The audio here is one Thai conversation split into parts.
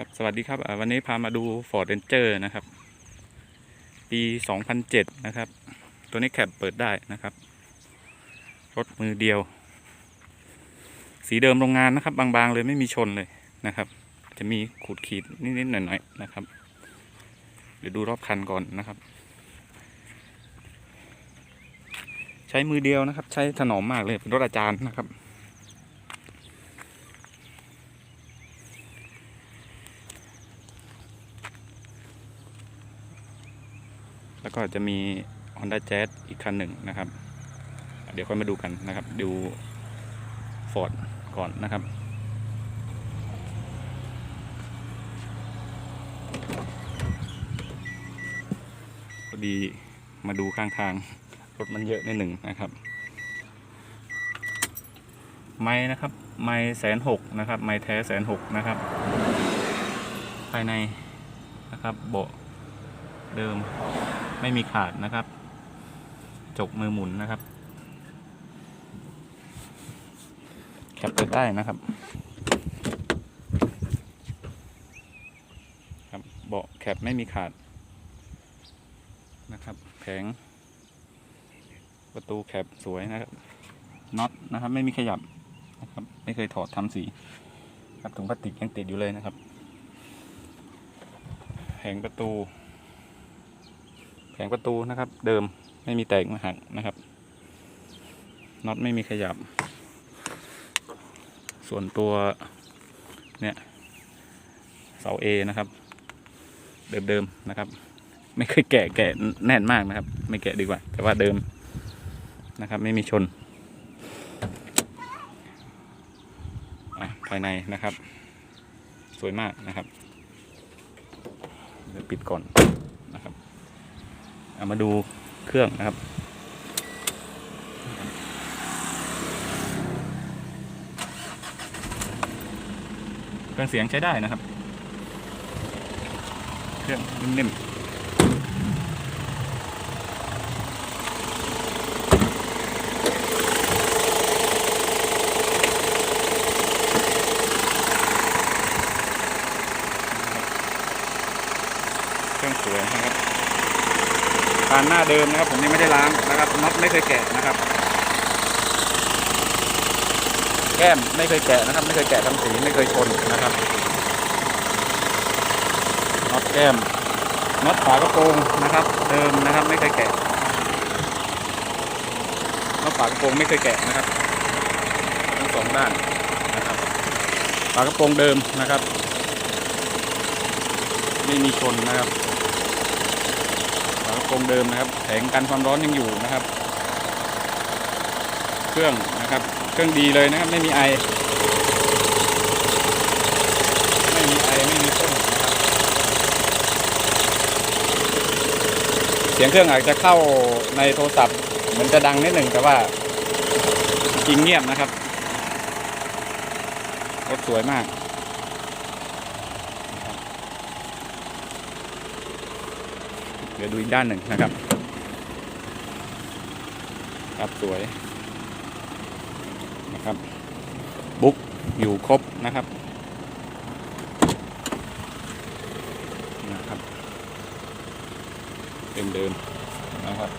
ครับสวัสดีครับวันนี้พามาดู Ford Ranger นะครับ ปี 2007 นะครับ ตัวนี้แคปเปิดได้นะครับ รถมือเดียว สีเดิมโรงงานนะครับ บางๆเลยไม่มีชนเลยนะครับ จะมีขูดขีดนิดๆหน่อยๆนะครับ เดี๋ยวดูรอบคันก่อนนะครับ ใช้มือเดียวนะครับ ใช้ถนอมมากเลยเป็นรถอาจารย์นะครับ แล้วก็จะมี Honda Jazz อีกคันหนึ่งนะครับ เดี๋ยวค่อยมาดูกันนะครับ ดู Ford ก่อนนะครับ พอดีมาดูข้างทาง รถมันเยอะนิดหนึ่งนะครับ ไม้นะครับ ไม้แสนหกนะครับ ไม้แท้แสนหกนะครับ ภายในนะครับเบาะเดิม ไม่มีขาดนะครับ จกมือหมุนนะครับแคปเปิดได้นะครับครับเบาะแคปไม่มีขาดนะครับแผงประตูแคปสวยนะครับน็อตนะครับ ไม่มีขยับนะครับ ไม่เคยถอดทำสีครับถุงพลาสติกยังติดอยู่เลยนะครับ แผงประตู แผงประตูนะครับ เดิมไม่มีแตกมาหักนะครับน็อตไม่มีขยับ ส่วนตัวเนี่ยเสา A นะครับ เดิมๆนะครับ ไม่เคยแกะแกะแน่นมากนะครับ ไม่แกะดีกว่า แต่ว่าเดิมนะครับ ไม่มีชนภายในนะครับ สวยมากนะครับ เดี๋ยวปิดก่อน เอามาดูเครื่องนะครับ เครื่องเสียงใช้ได้นะครับ เครื่องนิ่มๆเครื่องสวยนะครับ ปานหน้าเดิมนะครับ ผมยังไม่ได้ล้างนะครับน็อตไม่เคยแกะนะครับ แก้มไม่เคยแกะนะครับ ไม่เคยแกะทำสีไม่เคยชนนะครับน็อตแก้มน็อตฝากระโปรงนะครับ เดิมนะครับไม่เคยแกะน็อตฝากระโปรงไม่เคยแกะนะครับทั้งสองด้านนะครับฝากระโปรงเดิมนะครับ ไม่มีชนนะครับ กระโปรงเดิมนะครับ แผงกันความร้อนยังอยู่นะครับ เครื่องนะครับ เครื่องดีเลยนะครับ ไม่มีไอ ไม่มีไอ ไม่มีต้นนะครับ เสียงเครื่องอาจจะเข้าในโทรศัพท์เหมือนจะดังนิดหนึ่งแต่ว่าจริงเงียบนะครับ รถสวยมาก เดี๋ยวดูอีกด้านหนึ่งนะครับ ครับสวยนะครับบุ๊กอยู่ครบนะครับนะครับเดิมเดิมนะครับ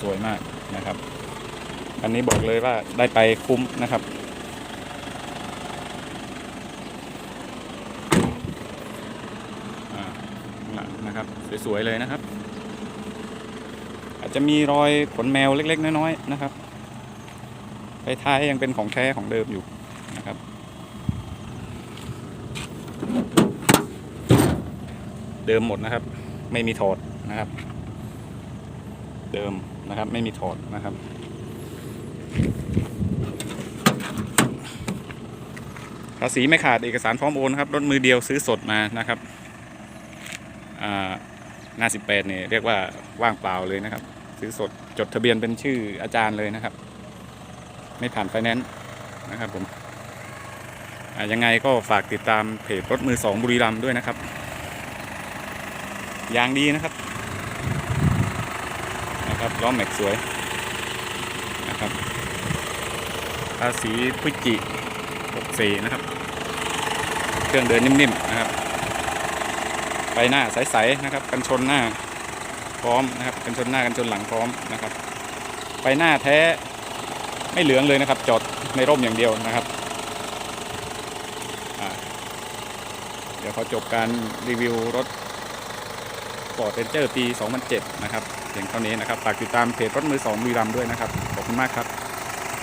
สวยมากนะครับ อันนี้บอกเลยว่าได้ไปคุ้มนะครับ อ่าข้างหลังนะครับ สวยๆเลยนะครับ อาจจะมีรอยขนแมวเล็ก ๆ น้อยๆนะครับไปท้ายยังเป็นของแท้ของเดิมอยู่นะครับ เดิมหมดนะครับ ไม่มีถอดนะครับ เดิมนะครับไม่มีถอดนะครับภาษีไม่ขาดเอกสารพร้อมโอนครับรถมือเดียวซื้อสดมานะครับอ่า หน้าสิบแปดเนี่ยเรียกว่าว่างเปล่าเลยนะครับ ซื้อสดจดทะเบียนเป็นชื่ออาจารย์เลยนะครับ ไม่ผ่านไฟแนนซ์นะครับผมยังไงก็ฝากติดตามเพจรถมือสองบุรีรัมด้วยนะครับยางดีนะครับนะครับล้อแม็กสวยนะครับภาษีพุจิ64นะครับ เครื่องเดินนิ่มๆนะครับ หน้าใสๆนะครับ กันชนหน้าพร้อมนะครับ กันชนหน้ากันชนหลังพร้อมนะครับไฟหน้าแท้ไม่เหลืองเลยนะครับ จอดในร่มอย่างเดียวนะครับเดี๋ยวขอจบการรีวิวรถ Ford Ranger ปี 2007 นะครับเพียงเท่านี้นะครับฝากติดตามเพจรถมือสองวีรัมด้วยนะครับ ขอบคุณมากครับ